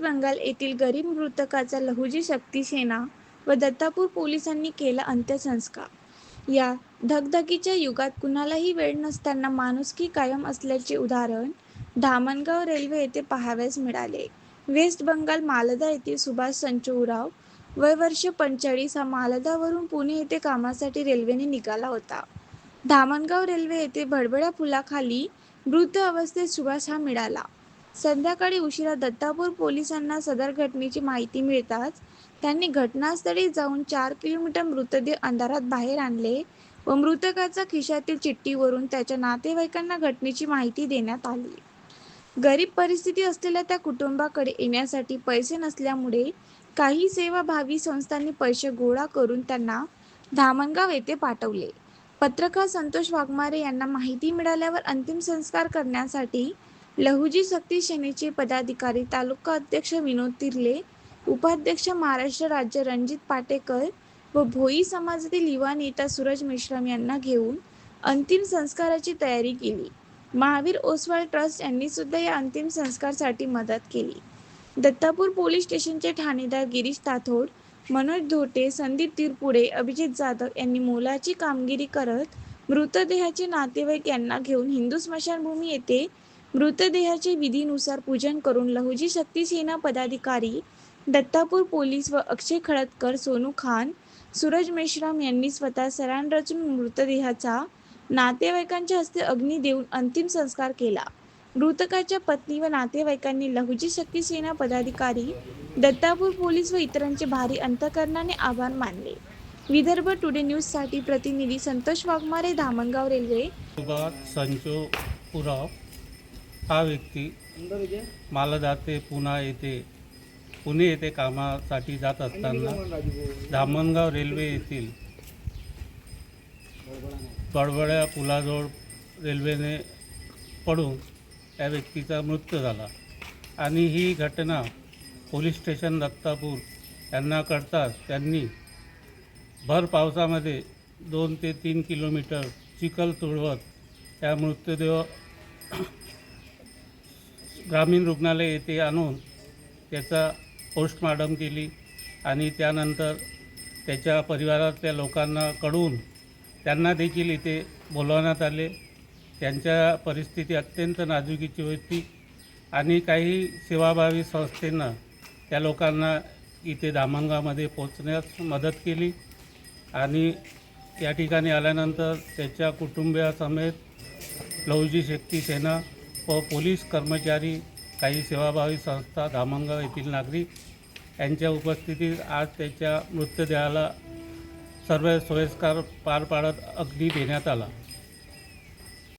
बंगाल येथील गरीब मृतकाचा लहुजी शक्ती सेना व दत्तापूर पोलिसांनी केला अंत्यसंस्कार. या धगधगीच्या युगात कुणालाही वेळ नसताना माणुसकी कायम असल्याचे उदाहरण धामणगाव रेल्वे येथे पाहाव्यास मिळाले. वेस्ट बंगाल मालदा येथील सुभाष संचू उराव वय वर्ष पंचेचाळीस हा मालदावरून पुणे येथे कामासाठी रेल्वेने निघाला होता. धामणगाव रेल्वे येथे भडबड्या पुलाखाली मृत अवस्थेत सुभाष हा मिळाला. संध्याकाळी उशिरा दत्तापूर पोलिसांना सदर घटनेची माहिती मिळताच त्यांनी घटनास्थळी जाऊन चार किलोमीटर मृतदेह अंधारात बाहेर आणले व मृतकाचा खिशातील चिठ्ठीवरून त्याच्या नातेवाईकांना घटनेची माहिती देण्यात आली. गरीब परिस्थिती असलेल्या त्या कुटुंबाकडे येण्यासाठी पैसे नसल्यामुळे काही सेवाभावी संस्थांनी पैसे गोळा करून त्यांना धामणगाव येथे पाठवले. पत्रकार संतोष वाघमारे यांना माहिती मिळाल्यावर अंतिम संस्कार करण्यासाठी लहुजी सक्ती सेनेचे पदाधिकारी तालुका अध्यक्ष विनोद तिर्ले उपाध्यक्ष महाराष्ट्र राज्य रणजित पाटेकर व भोई समाजातील युवा नेता सूरज मेश्राम यांना घेऊन अंतिम संस्काराची तयारी केली. महावीर ओसवाल ट्रस्ट यांनी सुद्धा या अंतिम संस्कारसाठी मदत केली. दत्तापूर पोलीस स्टेशनचे ठाणेदार गिरीश ताथोड मनोज धोटे संदीप तिरपुडे अभिजित जाधव यांनी मोलाची कामगिरी करत मृतदेहाचे नातेवाईक यांना घेऊन हिंदू स्मशानभूमी येथे मृतदेहाचे विधीनुसार पूजन करून लहुजी शक्ती सेना पदाधिकारी दत्तापूर पोलीस व अक्षय खळदकर सोनू खान सूरज मेश्राम यांनी स्वतः सरान रचून मृतदेहाचा नातेवाईकांच्या हस्ते अग्नी देऊन अंतिम संस्कार केला. मृतकाच्या पत्नी व नातेवाईकांनी लहुजी शक्ती सेना पदाधिकारी दत्तापूर पोलीस व इतरांचे भारी अंतकरणाने आभार मानले. विदर्भ टुडे न्यूजसाठी प्रतिनिधी संतोष वाघमारे धामणगाव रेल्वे. संचो उराव हा व्यक्ती मालदाते पुणा येथे पुणे येथे कामासाठी जात असताना धामणगाव रेल्वे येथील बडबड्या पुलाजवळ रेल्वेने पडून त्या व्यक्तीचा मृत्यू झाला. आणि ही घटना पोलीस स्टेशन दत्तापूर यांना कळताच त्यांनी भर पावसामध्ये दोन ते तीन किलोमीटर चिखल तुळवत त्या मृतदेह ग्रामीण रुग्णालय येथे आणून त्याचा पोस्टमार्टम केली आणि त्यानंतर त्याच्या परिवारातल्या लोकांना कडून त्यांना देखील इथे बोलवण्यात आले. त्यांच्या परिस्थिती अत्यंत नाजुकीची होती आणि काही सेवाभावी संस्थेनं त्या लोकांना इथे धामणगावमध्ये पोचण्यास मदत केली आणि या ठिकाणी आल्यानंतर त्याच्या कुटुंबियासमेत लहुजी शक्ती सेना व पोलीस कर्मचारी काही सेवाभावी संस्था धामणगाव येथील नागरिक यांच्या उपस्थितीत आज त्याच्या मृतदेहाला सर्व सोयस्कार पार पाडत अग्नी देण्यात आला.